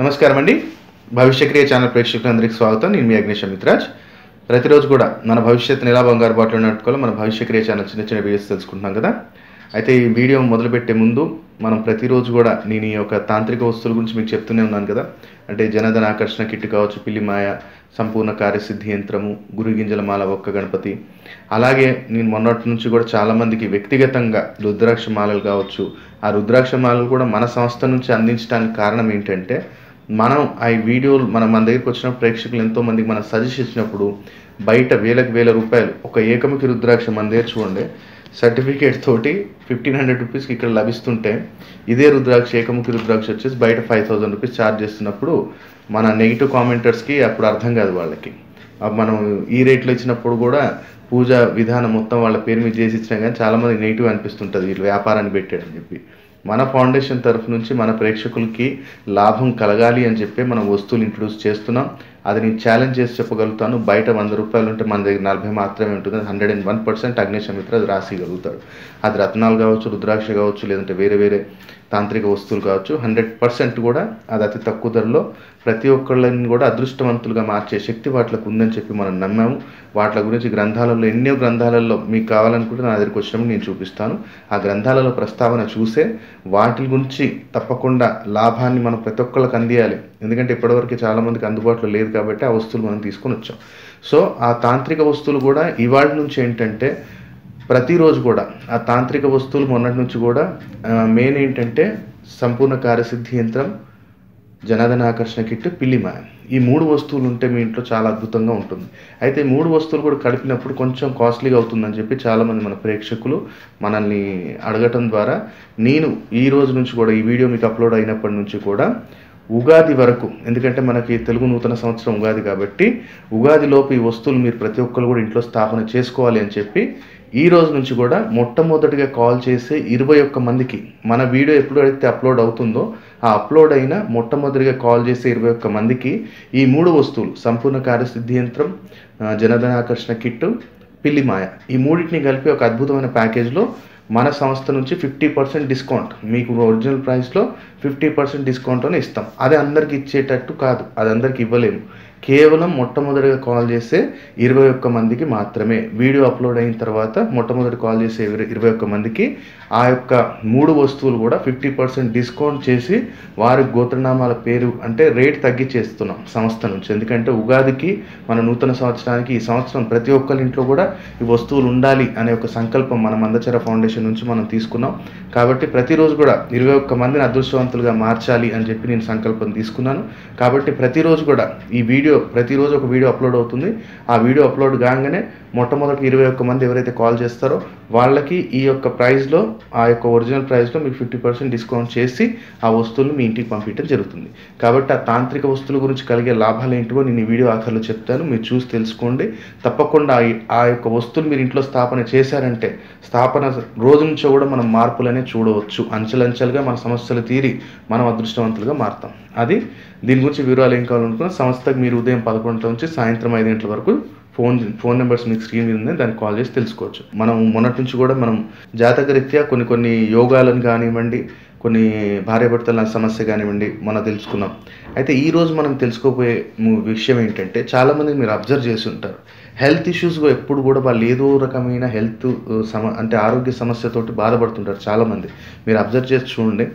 నమస్కారం అండి. భవిష్యక్రియ ఛానల్ ప్రేక్షకులందరికీ స్వాగతం. నేను మీ అగ్నేష్ మిత్రాజ్ ప్రతిరోజు కూడా మన భవిష్యత్తుని ఎలా బంగారు బాటలో నడుపుకోవాలో మన భవిష్యక్రియ ఛానల్ చిన్న చిన్న వీడియోస్ తెలుసుకుంటున్నాం కదా. అయితే ఈ వీడియో మొదలుపెట్టే ముందు మనం ప్రతిరోజు కూడా నేను ఈ యొక్క తాంత్రిక వస్తువుల గురించి మీకు చెప్తూనే ఉన్నాను కదా. అంటే జనధన ఆకర్షణ కిట్ కావచ్చు పిల్లిమాయ సంపూర్ణ కార్యసిద్ధి యంత్రము గురుగింజల మాల ఒక్క గణపతి. అలాగే నేను మొన్నటి నుంచి కూడా చాలామందికి వ్యక్తిగతంగా రుద్రాక్ష మాలలు కావచ్చు. ఆ రుద్రాక్ష మాలలు కూడా మన సంస్థ నుంచి అందించడానికి కారణం ఏంటంటే మనం ఆ వీడియోలు మనం మన దగ్గరికి వచ్చిన ప్రేక్షకులు ఎంతోమందికి మనం సజెస్ట్ ఇచ్చినప్పుడు బయట వేలకు వేల రూపాయలు ఒక ఏకముఖి రుద్రాక్ష మన దగ్గర చూడండి. సర్టిఫికేట్ తోటి ఫిఫ్టీన్ హండ్రెడ్ రూపీస్కి ఇక్కడ లభిస్తుంటే ఇదే రుద్రాక్ష ఏకముఖి రుద్రాక్ష వచ్చేసి బయట ఫైవ్ థౌసండ్ రూపీస్ ఛార్జ్ చేస్తున్నప్పుడు మన నెగిటివ్ కామెంటర్స్కి అప్పుడు అర్థం కాదు వాళ్ళకి. మనం ఈ రేట్లో ఇచ్చినప్పుడు కూడా పూజ విధానం మొత్తం వాళ్ళ పేరు మీద చేసి ఇచ్చినా కానీ చాలామంది నెగిటివ్ అనిపిస్తుంటుంది. వీళ్ళు వ్యాపారాన్ని పెట్టాడని చెప్పి. మన ఫౌండేషన్ తరఫు నుంచి మన ప్రేక్షకులకి లాభం కలగాలి అని చెప్పి మనం వస్తువులు ఇంట్రడ్యూస్ చేస్తున్నాం. అది నేను ఛాలెంజ్ చేసి చెప్పగలుగుతాను. బయట వంద రూపాయలు ఉంటే మన దగ్గర నలభై మాత్రమే ఉంటుంది. హండ్రెడ్ అండ్ వన్ పర్సెంట్ అగ్నిశమిత్ర అది రాసిగలుగుతాడు అది రత్నాలు కావచ్చు రుద్రాక్ష కావచ్చు లేదంటే వేరే వేరే తాంత్రిక వస్తువులు కావచ్చు హండ్రెడ్ పర్సెంట్ కూడా అది అతి తక్కువ ధరలో ప్రతి ఒక్కళ్ళని కూడా అదృష్టవంతులుగా మార్చే శక్తి వాటికి ఉందని చెప్పి మనం నమ్మాము. వాటి గురించి గ్రంథాలలో ఎన్నో గ్రంథాలలో మీకు కావాలనుకుంటే నా దగ్గరికి వచ్చినప్పుడు నేను చూపిస్తాను. ఆ గ్రంథాలలో ప్రస్తావన చూసే వాటి గురించి తప్పకుండా లాభాన్ని మనం ప్రతి ఒక్కళ్ళకి అందియాలి. ఎందుకంటే ఇప్పటివరకు చాలామందికి అందుబాటులో లేదు కాబట్టి ఆ వస్తువులు మనం తీసుకొని వచ్చాం. సో ఆ తాంత్రిక వస్తువులు కూడా ఇవాళ నుంచి ఏంటంటే ప్రతిరోజు కూడా ఆ తాంత్రిక వస్తువులు మొన్నటి నుంచి కూడా మెయిన్ ఏంటంటే సంపూర్ణ కార్యసిద్ధి యంత్రం జనాదన ఆకర్షణ కిట్ పిల్లిమ ఈ మూడు వస్తువులు ఉంటే మీ ఇంట్లో చాలా అద్భుతంగా ఉంటుంది. అయితే ఈ మూడు వస్తువులు కూడా కలిపినప్పుడు కొంచెం కాస్ట్లీగా అవుతుందని చెప్పి చాలామంది మన ప్రేక్షకులు మనల్ని అడగటం ద్వారా నేను ఈ రోజు నుంచి కూడా ఈ వీడియో మీకు అప్లోడ్ అయినప్పటి నుంచి కూడా ఉగాది వరకు ఎందుకంటే మనకి తెలుగు నూతన సంవత్సరం ఉగాది కాబట్టి ఉగాది లోపు ఈ వస్తువులు మీరు ప్రతి ఒక్కరు కూడా ఇంట్లో స్థాపన చేసుకోవాలి అని చెప్పి ఈ రోజు నుంచి కూడా మొట్టమొదటిగా కాల్ చేసే ఇరవై ఒక్క మందికి మన వీడియో ఎప్పుడైతే అప్లోడ్ అవుతుందో ఆ అప్లోడ్ అయిన మొట్టమొదటిగా కాల్ చేసే ఇరవై ఒక్క మందికి ఈ మూడు వస్తువులు సంపూర్ణ కార్యసిద్ధి యంత్రం జనధన ఆకర్షణ కిట్టు పిల్లి మాయ. ఈ మూడింటిని కలిపి ఒక అద్భుతమైన ప్యాకేజ్లో మన సంస్థ నుంచి ఫిఫ్టీ పర్సెంట్ డిస్కౌంట్ మీకు ఒరిజినల్ ప్రైస్లో ఫిఫ్టీ పర్సెంట్ డిస్కౌంట్ని ఇస్తాం. అది అందరికి ఇచ్చేటట్టు కాదు అది అందరికి ఇవ్వలేము. కేవలం మొట్టమొదటిగా కాల్ చేసే ఇరవై ఒక్క మందికి మాత్రమే. వీడియో అప్లోడ్ అయిన తర్వాత మొట్టమొదటి కాల్ చేసే ఇరవై ఒక్క మందికి ఆ యొక్క మూడు వస్తువులు కూడా ఫిఫ్టీ పర్సెంట్ డిస్కౌంట్ చేసి వారి గోత్రనామాల పేరు అంటే రేట్ తగ్గించేస్తున్నాం సంస్థ నుంచి. ఎందుకంటే ఉగాదికి మన నూతన సంవత్సరానికి ఈ సంవత్సరం ప్రతి ఒక్కరి ఇంట్లో కూడా ఈ వస్తువులు ఉండాలి అనే ఒక సంకల్పం మన మందచర ఫౌండేషన్ నుంచి మనం తీసుకున్నాం. కాబట్టి ప్రతిరోజు కూడా ఇరవై ఒక్క మందిని అదృష్టవంతులుగా మార్చాలి అని చెప్పి నేను సంకల్పం తీసుకున్నాను. కాబట్టి ప్రతిరోజు కూడా ఈ వీడియో ప్రతిరోజు ఒక వీడియో అప్లోడ్ అవుతుంది. ఆ వీడియో అప్లోడ్ కాగానే మొట్టమొదటి ఇరవై ఒక్క మంది ఎవరైతే కాల్ చేస్తారో వాళ్ళకి ఈ యొక్క ప్రైస్లో ఆ యొక్క ఒరిజినల్ ప్రైస్లో మీకు ఫిఫ్టీ పర్సెంట్ డిస్కౌంట్ చేసి ఆ వస్తువులు మీ ఇంటికి పంపించడం జరుగుతుంది. కాబట్టి ఆ తాంత్రిక వస్తువుల గురించి కలిగే లాభాలు ఏంటివో నేను ఈ వీడియో ఆఖరిలో చెప్తాను. మీరు చూసి తెలుసుకోండి. తప్పకుండా ఆ- ఆ యొక్క వస్తువులు మీరు ఇంట్లో స్థాపన చేశారంటే స్థాపన రోజు నుంచో కూడా మనం మార్పులనే చూడవచ్చు. అంచెలంచెలుగా మన సమస్యలు తీరి మనం అదృష్టవంతులుగా మారుతాం. అది దీని గురించి వివరాలు ఏం కావాలనుకున్నా సంస్థకు మీరు ఉదయం పదకొండు నుంచి సాయంత్రం ఐదు గంటల వరకు ఫోన్ ఫోన్ నెంబర్స్ మీకు స్క్రీన్ మీద ఉంది దాన్ని కాల్ చేసి తెలుసుకోవచ్చు. మనం మొన్నటి నుంచి కూడా మనం జాతక రీత్యా కొన్ని కొన్ని యోగాలను కానివ్వండి కొన్ని భార్యాభర్తల సమస్య కానివ్వండి మనం తెలుసుకున్నాం. అయితే ఈరోజు మనం తెలుసుకోబోయే ము- విషయం ఏంటంటే చాలామంది మీరు అబ్జర్వ్ చేసి ఉంటారు. హెల్త్ ఇష్యూస్ ఎప్పుడు కూడా వాళ్ళు ఏదో రకమైన హెల్త్ సమ అంటే ఆరోగ్య సమస్యతోటి బాధపడుతుంటారు చాలామంది. మీరు అబ్జర్వ్ చేసి చూడండి.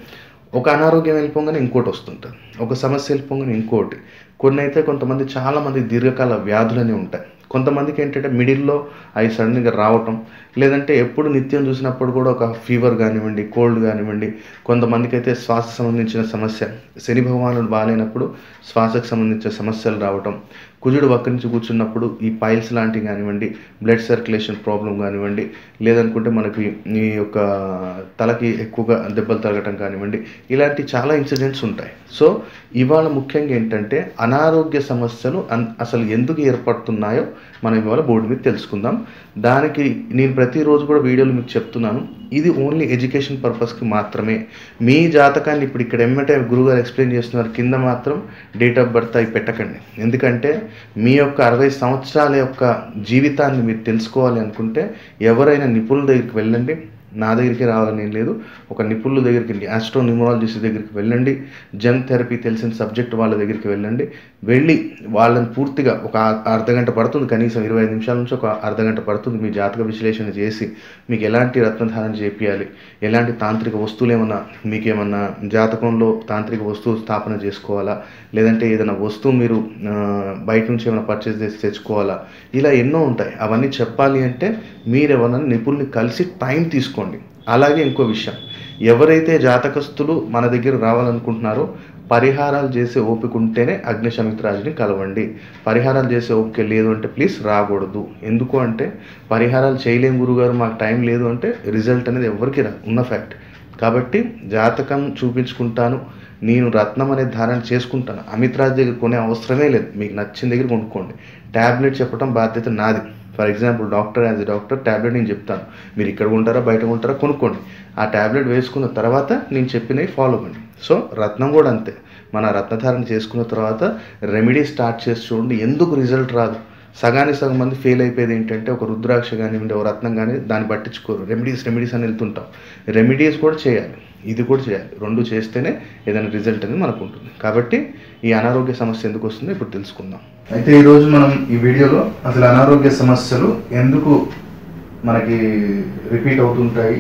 ఒక అనారోగ్యం వెళ్ళిపోగానే ఇంకోటి వస్తుంటుంది. ఒక సమస్య వెళ్ళిపోగానే ఇంకోటి. కొన్ని అయితే కొంతమంది చాలామంది దీర్ఘకాల వ్యాధులని ఉంటాయి. కొంతమందికి ఏంటంటే మిడిల్లో అవి సడన్గా రావటం లేదంటే ఎప్పుడు నిత్యం చూసినప్పుడు కూడా ఒక ఫీవర్ కానివ్వండి కోల్డ్ కానివ్వండి కొంతమందికి అయితే శ్వాస సంబంధించిన సమస్య శని భగవానుడు బాగాలేనప్పుడు శ్వాసకు సంబంధించిన సమస్యలు రావటం కుజుడు పక్క నుంచి కూర్చున్నప్పుడు ఈ పైల్స్ లాంటివి కానివ్వండి బ్లడ్ సర్క్యులేషన్ ప్రాబ్లం కానివ్వండి లేదనుకుంటే మనకి ఈ యొక్క తలకి ఎక్కువగా దెబ్బలు తగలటం కానివ్వండి ఇలాంటి చాలా ఇన్సిడెంట్స్ ఉంటాయి. సో ఇవాళ ముఖ్యంగా ఏంటంటే అనారోగ్య సమస్యలు అసలు ఎందుకు ఏర్పడుతున్నాయో మనం ఇవాళ బోర్డు మీద తెలుసుకుందాం. దానికి నేను ప్రతిరోజు కూడా వీడియోలు మీకు చెప్తున్నాను. ఇది ఓన్లీ ఎడ్యుకేషన్ పర్పస్కి మాత్రమే. మీ జాతకాన్ని ఇప్పుడు ఇక్కడ ఎమ్మటే గురుగారు ఎక్స్ప్లెయిన్ చేస్తున్నారు. కింద మాత్రం డేట్ ఆఫ్ బర్త్ అవి పెట్టకండి. ఎందుకంటే మీ యొక్క అరవై సంవత్సరాల యొక్క జీవితాన్ని మీరు తెలుసుకోవాలి అనుకుంటే ఎవరైనా నిపుణుల దగ్గరికి వెళ్ళండి. నా దగ్గరికి రావాలని ఏం లేదు. ఒక నిపుణుల దగ్గరికి ఆస్ట్రో న్యూమరాలజిస్ట్ దగ్గరికి వెళ్ళండి. జన్ థెరపీ తెలిసిన సబ్జెక్ట్ వాళ్ళ దగ్గరికి వెళ్ళండి. వెళ్ళి వాళ్ళని పూర్తిగా ఒక అర్ధగంట పడుతుంది. కనీసం ఇరవై ఐదు నిమిషాల నుంచి ఒక అర్ధగంట పడుతుంది. మీ జాతక విశ్లేషణ చేసి మీకు ఎలాంటి రత్నధారణ చేపియాలి? ఎలాంటి తాంత్రిక వస్తువులు ఏమన్నా మీకేమన్నా జాతకంలో తాంత్రిక వస్తువు స్థాపన చేసుకోవాలా? లేదంటే ఏదైనా వస్తువు మీరు బయట నుంచి ఏమైనా పర్చేస్ చేసి తెచ్చుకోవాలా? ఇలా ఎన్నో ఉంటాయి. అవన్నీ చెప్పాలి అంటే మీరు ఎవరైనా నిపుణుల్ని కలిసి టైం తీసుకోండి. అలాగే ఇంకో విషయం. ఎవరైతే జాతకస్తులు మన దగ్గర రావాలనుకుంటున్నారో పరిహారాలు చేసే ఓపిక ఉంటేనే అగ్నిశమిత్రాజుని కలవండి. పరిహారాలు చేసే ఓపిక లేదు అంటే ప్లీజ్ రాకూడదు. ఎందుకు అంటే పరిహారాలు చేయలేం గురుగారు మాకు టైం లేదు అంటే రిజల్ట్ అనేది ఎవరికి రా ఉన్న ఫ్యాక్ట్. కాబట్టి జాతకం చూపించుకుంటాను. నేను రత్నం అనేది ధారణ చేసుకుంటాను. అమిత్రాజ్ దగ్గర కొనే అవసరమే లేదు. మీకు నచ్చిన దగ్గర కొనుక్కోండి. ట్యాబ్లెట్ చెప్పడం బాధ్యత నాది. For example doctor as a doctor tablet నేను చెప్తాను. మీరు ఇక్కడ ఉంటారా బయట ఉంటారా కొనుక్కోండి. ఆ ట్యాబ్లెట్ వేసుకున్న తర్వాత నేను చెప్పినవి ఫాలో అవ్వండి సో రత్నం కూడా అంతే. మన రత్నధారణ చేసుకున్న తర్వాత రెమెడీ స్టార్ట్ చేసి చూడండి ఎందుకు రిజల్ట్ రాదు? సగానికి సగం మంది ఫెయిల్ అయిపోయేది ఏంటంటే ఒక రుద్రాక్ష కానివ్వండి ఒక రత్నం కానీ దాన్ని పట్టించుకోరు. రెమెడీస్ రెమెడీస్ అని వెళ్తుంటాం. రెమెడీస్ కూడా చేయాలి. ఇది కూడా చేయాలి. రెండు చేస్తేనే ఏదైనా రిజల్ట్ అనేది మనకు ఉంటుంది. కాబట్టి ఈ అనారోగ్య సమస్య ఎందుకు వస్తుందో? ఇప్పుడు తెలుసుకుందాం. అయితే ఈరోజు మనం ఈ వీడియోలో అసలు అనారోగ్య సమస్యలు ఎందుకు మనకి రిపీట్ అవుతుంటాయి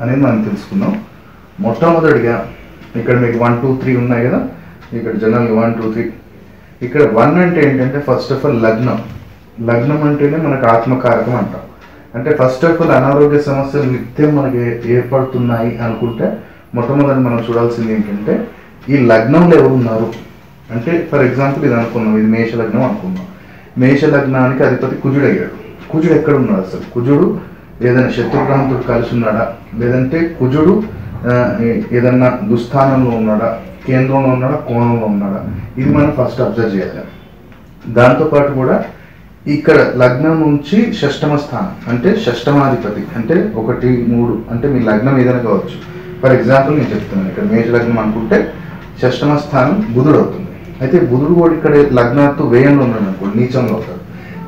అనేది మనం తెలుసుకుందాం. మొట్టమొదటిగా ఇక్కడ మీకు వన్ టూ త్రీ ఉన్నాయి కదా? ఇక్కడ జనరల్ వన్ టూ త్రీ. ఇక్కడ వన్ అంటే ఏంటంటే ఫస్ట్ ఆఫ్ ఆల్ లగ్నం. లగ్నం అంటేనే మనకు ఆత్మకారకం అంటాం. అంటే ఫస్ట్ ఆఫ్ ఆల్ అనారోగ్య సమస్యలు నిత్యం మనకి ఏర్పడుతున్నాయి అనుకుంటే మొట్టమొదటి మనం చూడాల్సింది ఏంటంటే ఈ లగ్నంలో ఎవరు ఉన్నారు అంటే ఫర్ ఎగ్జాంపుల్ ఇది అనుకున్నాం ఇది మేష లగ్నం అనుకున్నాం మేష లగ్నానికి అధిపతి కుజుడు అయ్యాడు కుజుడు ఎక్కడ ఉన్నాడు అసలు? కుజుడు ఏదైనా శత్రుగ్రహంతో కలిసి ఉన్నాడా? లేదంటే కుజుడు ఏదన్నా దుస్థానంలో ఉన్నాడా? కేంద్రంలో ఉన్నాడా? కోణంలో ఉన్నాడా? ఇది మనం ఫస్ట్ అబ్జర్వ్ చేయాలి. దాంతోపాటు కూడా ఇక్కడ లగ్నం నుంచి షష్టమ స్థానం అంటే షష్టమాధిపతి అంటే ఒకటి మూడు అంటే మీ లగ్నం ఏదైనా కావచ్చు. ఫర్ ఎగ్జాంపుల్ నేను చెప్తున్నాను ఇక్కడ మేజ లగ్నం అనుకుంటే షష్టమ స్థానం బుధుడు అవుతుంది. అయితే బుధుడు కూడా ఇక్కడ లగ్నాత్తు వేయంలో ఉన్నాడు అనుకోండి నీచంలో అవుతాడు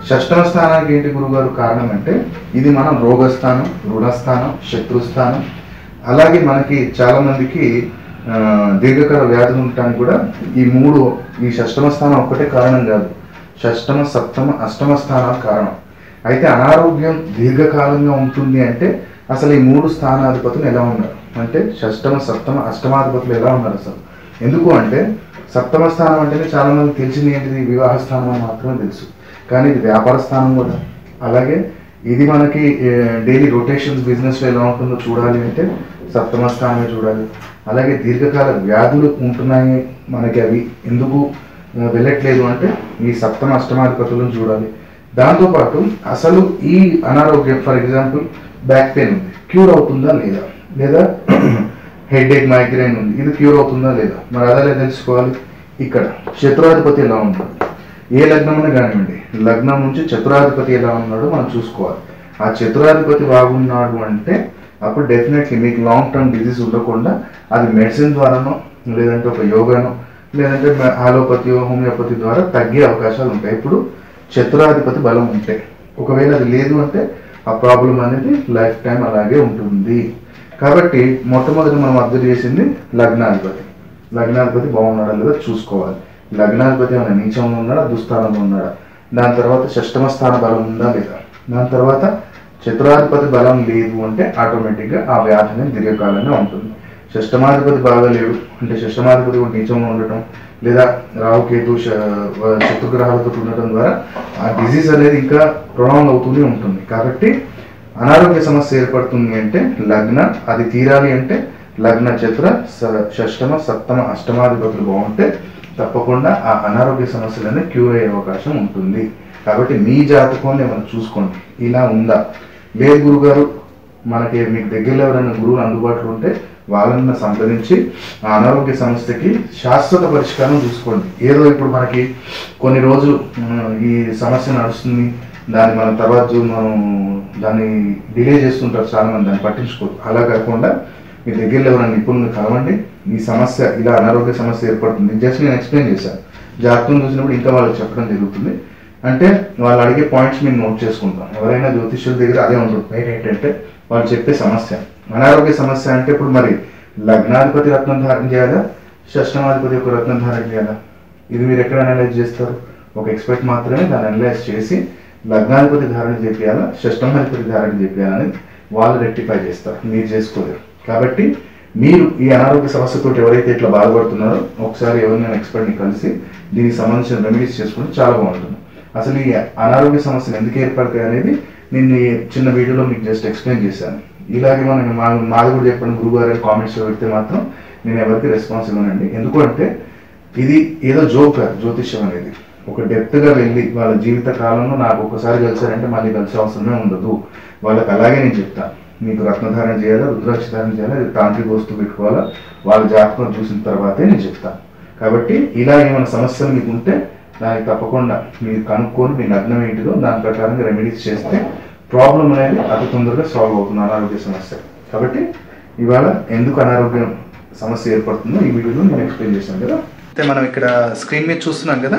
షష్టమ స్థానానికి ఏంటి గురుగారు కారణం అంటే ఇది మనం రోగస్థానం రుణస్థానం శత్రుస్థానం. అలాగే మనకి చాలా మందికి దీర్ఘకాల వ్యాధులు ఉండటానికి కూడా ఈ మూడు ఈ షష్టమ స్థానం ఒక్కటే కారణం కాదు. షష్టమ సప్తమ అష్టమ స్థానాలు కారణం. అయితే అనారోగ్యం దీర్ఘకాలంగా ఉంటుంది అంటే అసలు ఈ మూడు స్థానాధిపతులు ఎలా ఉన్నారు? అంటే షష్టమ సప్తమ అష్టమాధిపతులు ఎలా ఉన్నారు అసలు? ఎందుకు అంటే సప్తమ స్థానం అంటేనే చాలా మంది తెలిసింది ఏంటిది? వివాహ స్థానం అని మాత్రమే తెలుసు. కానీ ఇది వ్యాపార స్థానం కూడా. అలాగే ఇది మనకి డైలీ రొటేషన్స్ బిజినెస్లో ఎలా ఉంటుందో చూడాలి అంటే సప్తమ స్థానమే చూడాలి. అలాగే దీర్ఘకాల వ్యాధులు ఉంటున్నాయి మనకి అవి. ఎందుకు వెళ్ళట్లేదు అంటే ఈ సప్తమ అష్టమాధిపతులను చూడాలి. దాంతోపాటు అసలు ఈ అనారోగ్యం for example back pain cure అవుతుందా లేదా? లేదా హెడేక్ మైగ్రేన్ ఉంది. ఇది క్యూర్ అవుతుందా లేదా? మరి అదే తెలుసుకోవాలి? ఇక్కడ. చతురాధిపతి ఎలా ఉంటాడు ఏ లగ్నమైనా కానివ్వండి. లగ్నం నుంచి చతురాధిపతి ఎలా ఉన్నాడో మనం చూసుకోవాలి. ఆ చతురాధిపతి బాగున్నాడు అంటే అప్పుడు డెఫినెట్లీ మీకు లాంగ్ టర్మ్ డిజీజ్ ఉండకుండా అది మెడిసిన్ ద్వారానో లేదంటే ఒక యోగానో లేదంటే ఆలోపతి హోమియోపతి ద్వారా తగ్గే అవకాశాలు ఉంటాయి. ఇప్పుడు చతురాధిపతి బలం ఉంటే ఒకవేళ అది లేదు అంటే ఆ ప్రాబ్లం అనేది లైఫ్ టైం అలాగే ఉంటుంది. కాబట్టి మొట్టమొదటి మనం అబ్జర్వ్ చేసింది లగ్నాధిపతి. లగ్నాధిపతి బాగున్నాడా లేదా చూసుకోవాలి. లగ్నాధిపతి ఏమైనా నీచంలో ఉన్నాడా దుస్థానంలో ఉన్నాడా? దాని తర్వాత షష్టమ స్థాన బలం ఉందా లేదా? దాని తర్వాత చతురాధిపతి బలం లేదు అంటే ఆటోమేటిక్గా ఆ వ్యాధి అనేది దీర్ఘకాలంగా ఉంటుంది. షష్టమాధిపతి బాగా లేడు అంటే షష్టమాధిపతి కూడా నీచంలో ఉండటం లేదా రాహుకేతు శత్రుగ్రహాలతో ఉండటం ద్వారా ఆ డిజీజ్ అనేది ఇంకా ప్రొలాంగ్ అవుతూనే ఉంటుంది. కాబట్టి అనారోగ్య సమస్య ఏర్పడుతుంది అంటే లగ్న అది తీరాలి అంటే లగ్న చతుర స- షష్టమ సప్తమ అష్టమాధిపతులు బాగుంటే తప్పకుండా ఆ అనారోగ్య సమస్యలన్నీ క్యూర్ అయ్యే అవకాశం ఉంటుంది. కాబట్టి మీ జాతకాన్ని మనం చూసుకోండి. ఇలా ఉందా? లేదు గురుగారు మనకి మీకు దగ్గరలో ఎవరైనా గురువులు అందుబాటులో ఉంటే వాళ్ళని సంప్రదించి ఆ అనారోగ్య సమస్యకి శాశ్వత పరిష్కారం చూసుకోండి. ఏదో ఇప్పుడు మనకి కొన్ని రోజులు ఈ సమస్య నడుస్తుంది దాన్ని మనం తర్వాత మనం దాన్ని డిలే చేస్తుంటారు చాలా మంది దాన్ని పట్టించుకోరు. అలా కాకుండా మీ దగ్గరలో ఎవరైనా నిపుణులు కలవండి ఈ సమస్య ఇలా అనారోగ్య సమస్య ఏర్పడుతుంది. జస్ట్ నేను ఎక్స్ప్లెయిన్ చేశాను జాతకం చూసినప్పుడు ఇంకా వాళ్ళకి చెప్పడం జరుగుతుంది. అంటే వాళ్ళు అడిగే పాయింట్స్ మేము నోట్ చేసుకుంటాం. ఎవరైనా జ్యోతిష్యుల దగ్గర అదే ఉంటుంది. మెయిన్ ఏంటంటే వాళ్ళు చెప్పే సమస్య. అనారోగ్య సమస్య అంటే ఇప్పుడు మరి లగ్నాధిపతి రత్నం ధారణ చేయాలా? షష్టమాధిపతి యొక్క రత్నం ధారణ చేయాలా? ఇది మీరు ఎక్కడ అనలైజ్ చేస్తారు? ఒక ఎక్స్పర్ట్ మాత్రమే దాన్ని అనలైజ్ చేసి లగ్నాధిపతి ధారణ చేపియాలా షష్టమాధిపతి ధారణ చేపియాలని వాళ్ళు రెక్టిఫై చేస్తారు. మీరు చేసుకోలేరు. కాబట్టి మీరు ఈ అనారోగ్య సమస్యతో ఎవరైతే ఇట్లా బాధపడుతున్నారో ఒకసారి ఎవరినైనా ఎక్స్పర్ట్ని కలిసి దీనికి సంబంధించిన రెమెడీస్ చేసుకుంటే చాలా బాగుంటుంది. అసలు ఈ అనారోగ్య సమస్యలు ఎందుకు ఏర్పడతాయి అనేది నేను ఈ చిన్న వీడియోలో మీకు జస్ట్ ఎక్స్ప్లెయిన్ చేశాను. ఇలాగే మనం మా మాది కూడా చెప్పండి గురుగారు కామెంట్స్లో పెడితే మాత్రం నేను ఎవరికి రెస్పాన్స్ ఇవ్వనండి. ఎందుకంటే ఇది ఏదో జోక్ జ్యోతిష్యం అనేది. ఒక డెప్త్గా వెళ్ళి వాళ్ళ జీవిత కాలంలో నాకు ఒకసారి కలిసారంటే మళ్ళీ కలిసే అవసరమే ఉండదు. వాళ్ళకి అలాగే నేను చెప్తాను మీకు రత్నధారణ చేయాలా రుద్రాక్ష ధారణ చేయాలా ఇది తాంత్రిక వస్తువు పెట్టుకోవాలా వాళ్ళ జాతకం చూసిన తర్వాతే నేను చెప్తాను కాబట్టి ఇలా ఏమైనా సమస్యలు మీకు ఉంటే దానికి తప్పకుండా మీరు కనుక్కొని మీ లగ్నం ఏంటిదో దాని ప్రకారంగా రెమెడీస్ చేస్తే ప్రాబ్లం అనేది అతి తొందరగా సాల్వ్ అవుతుంది అనారోగ్య సమస్య. కాబట్టి ఇవాళ ఎందుకు అనారోగ్యం సమస్య ఏర్పడుతుందో ఈ వీడియోలో నేను ఎక్స్ప్లెయిన్ చేశాను కదా. అయితే మనం ఇక్కడ స్క్రీన్ మీద చూస్తున్నాం కదా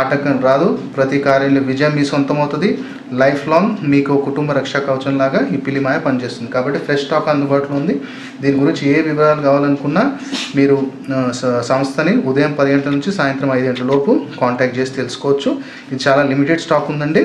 ఆటంకం రాదు. ప్రతి కార్యంలో విజయం మీ సొంతం అవుతుంది లైఫ్ లాంగ్ మీకు కుటుంబ రక్షా కవచం లాగా ఈ పిలిమాయ పనిచేస్తుంది. కాబట్టి ఫ్రెష్ స్టాక్ అందుబాటులో ఉంది. దీని గురించి ఏ వివరాలు కావాలనుకున్నా మీరు సంస్థని ఉదయం పది గంటల నుంచి సాయంత్రం ఐదు గంటల లోపు కాంటాక్ట్ చేసి తెలుసుకోవచ్చు. ఇది చాలా లిమిటెడ్ స్టాక్ ఉందండి.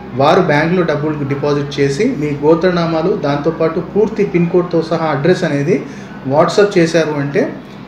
వారు బ్యాంకులో డబ్బులు డిపాజిట్ చేసి మీ గోత్రనామాలు దాంతోపాటు పూర్తి పిన్ కోడ్తో సహా అడ్రస్ అనేది వాట్సాప్ చేశారు అంటే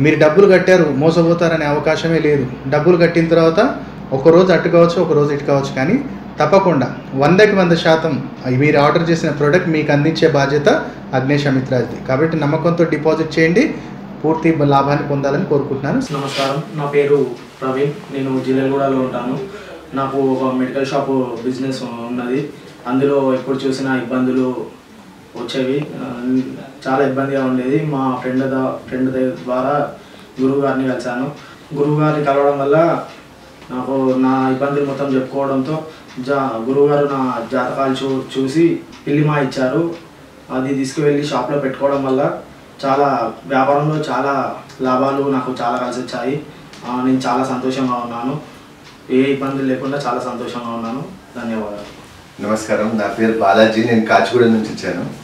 మీరు డబ్బులు కట్టారు మోసపోతారనే అవకాశమే లేదు. డబ్బులు కట్టిన తర్వాత ఒక రోజు కావచ్చు ఒక రోజు ఇటు కావచ్చు కానీ తప్పకుండా వందకి వంద శాతం మీరు ఆర్డర్ చేసిన ప్రోడక్ట్ మీకు అందించే బాధ్యత అగ్నేష్ అమిత్రాజ్ది కాబట్టి నమ్మకంతో డిపాజిట్ చేయండి. పూర్తి లాభాన్ని పొందాలని కోరుకుంటున్నాను. నమస్కారం. నా పేరు ప్రవీణ్. నేను జిల్లెగూడలో ఉంటాను. నాకు ఒక మెడికల్ షాప్ బిజినెస్ ఉన్నది. అందులో ఎప్పుడు చూసినా ఇబ్బందులు వచ్చేవి చాలా ఇబ్బందిగా ఉండేది. మా ఫ్రెండ్ ఫ్రెండ్ ద- ద్వారా గురువు గారిని కలిశాను. గురువు గారిని కలవడం వల్ల నాకు నా ఇబ్బందులు మొత్తం చెప్పుకోవడంతో జా గురువుగారు నా జాతకాలు చూ చూసి పిల్లిమా ఇచ్చారు. అది తీసుకువెళ్ళి షాప్లో పెట్టుకోవడం వల్ల చాలా వ్యాపారంలో చాలా లాభాలు నాకు చాలా కలిసి వచ్చాయి. నేను చాలా సంతోషంగా ఉన్నాను. ఏ ఇబ్బందులు లేకుండా చాలా సంతోషంగా ఉన్నాను. ధన్యవాదాలు. నమస్కారం. నా పేరు బాలాజీ. నేను కాచిగూడ నుంచి వచ్చాను.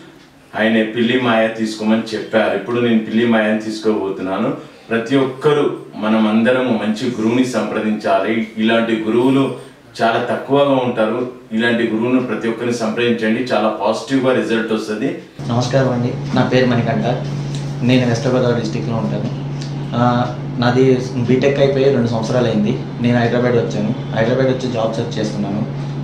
ఆయన పిల్లి మాయ తీసుకోమని చెప్పారు. ఇప్పుడు నేను పిల్లి మాయని తీసుకోబోతున్నాను. ప్రతి ఒక్కరూ మనం అందరము మంచి గురువుని సంప్రదించాలి. ఇలాంటి గురువులు చాలా తక్కువగా ఉంటారు. ఇలాంటి గురువును ప్రతి ఒక్కరిని సంప్రదించండి. చాలా పాజిటివ్గా రిజల్ట్ వస్తుంది. నమస్కారం అండి. నా పేరు మణికంఠ. నేను వెస్ట్ గోదావరి డిస్టిక్లో ఉంటాను. నాది బీటెక్ అయిపోయి రెండు సంవత్సరాలు అయింది నేను హైదరాబాద్ వచ్చాను. హైదరాబాద్ వచ్చి జాబ్ సెర్చ్ చేస్తున్నాను.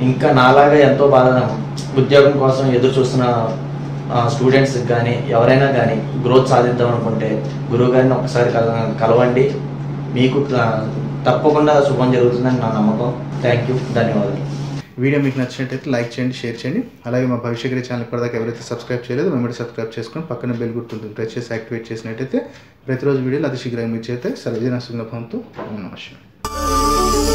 ఇంకా నాలాగా ఎంతో బాధ ఉద్యోగం కోసం ఎదురు చూస్తున్న స్టూడెంట్స్ కానీ ఎవరైనా కానీ గ్రోత్ సాధిద్దాం అనుకుంటే గురువు గారిని ఒకసారి కల- కలవండి. మీకు తప్పకుండా శుభం జరుగుతుందని నా నమ్మకం. థ్యాంక్ యూ ధన్యవాదాలు. వీడియో మీకు నచ్చినట్టయితే లైక్ చేయండి షేర్ చేయండి. అలాగే మా భవిష్యగిరి ఛానల్ ఇప్పటిదాకా ఎవరైతే సబ్స్క్రైబ్ చేయలేదో మేము సబ్స్క్రైబ్ చేసుకొని పక్కన బెల్ గుర్తుంటుంది ప్రెస్ చేసి యాక్టివేట్ చేసినట్టయితే ప్రతిరోజు వీడియోలు అతి శీఘ్రంగా మీరు చేస్తే సర్వజన సుగ్నభంతో నమస్కారం.